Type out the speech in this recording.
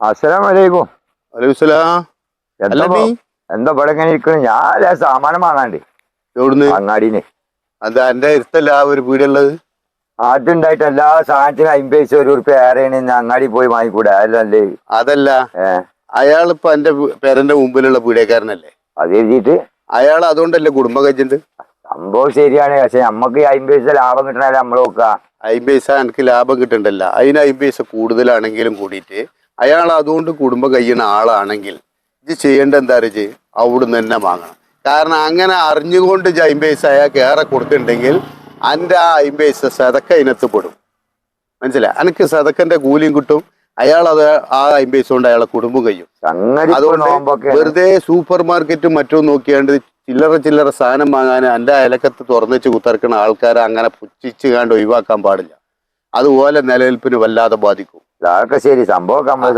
അസ്സലാം വലൈക്കും അലൈഹിസ്സലാം എന്താ പടം എന്താ ഇവിടെ ഇങ്ങനെ ഇരിക്കണ്? ഞാൻ സാമാനം വാങ്ങാണ്ട്. എവിടുന്ന്? അങ്ങാടിന് അത് എന്റെ അടുത്തല്ല ഒരു വീടുള്ളത് ആദ്യണ്ടായിട്ട് എല്ലാ സാധനത്തിനും അമ്പത് പൈസ ഒരു ഉറുപ്പ് ഏറെയാണ് അങ്ങാടി പോയി വാങ്ങിക്കൂടെ? അതല്ലേ അതല്ല. അയാളിപ്പോ എന്റെ പേരന്റെ മുമ്പിലുള്ള പീഡിയക്കാരനല്ലേ? അത് എഴുതിയിട്ട്. അയാൾ അതുകൊണ്ടല്ലേ കുടുംബ കജ്ജുണ്ട് സംഭവം ശരിയാണ് പക്ഷെ നമ്മക്ക് അമ്പത് പൈസ ലാഭം കിട്ടണല്ലേ നമ്മൾ നോക്കുക അമ്പത് പൈസ എനിക്ക് ലാഭം കിട്ടണ്ടല്ല. അതിന് അമ്പത് പൈസ കൂടുതലാണെങ്കിലും കൂടിയിട്ട് അയാൾ അതുകൊണ്ട് കുടുംബം കഴിയുന്ന ആളാണെങ്കിൽ ഇത് ചെയ്യേണ്ട എന്താ വെച്ച് അവിടുന്ന് തന്നെ വാങ്ങണം. കാരണം അങ്ങനെ അറിഞ്ഞുകൊണ്ട് ഇജ്ജ് അയിമ്പത് പൈസ അയാൾക്ക് ഏറെ കൊടുത്തിട്ടുണ്ടെങ്കിൽ എന്റെ ആ അമ്പത് പൈസ സതക്ക അതിനകത്ത് പെടും. മനസ്സിലായി? എനിക്ക് സതക്കന്റെ കൂലിയും കിട്ടും. അയാൾ അത് ആ അമ്പത് പൈസ കൊണ്ട് അയാളെ കുടുംബം കഴിയും. അതുകൊണ്ട് വെറുതെ സൂപ്പർ മാർക്കറ്റും മറ്റും നോക്കിയാണ്ട് ചില്ലറ ചില്ലറ സാധനം വാങ്ങാൻ എന്റെ അയലക്കത്ത് തുറന്നിച്ച് കുത്തിറക്കുന്ന ആൾക്കാരെ അങ്ങനെ പുച്ഛിച്ച് കണ്ട് ഒഴിവാക്കാൻ പാടില്ല. അതുപോലെ നിലനിൽപ്പിന് വല്ലാതെ ബാധിക്കും. അതൊക്കെ ശരി. സംഭവമൊക്കെ നമ്മൾ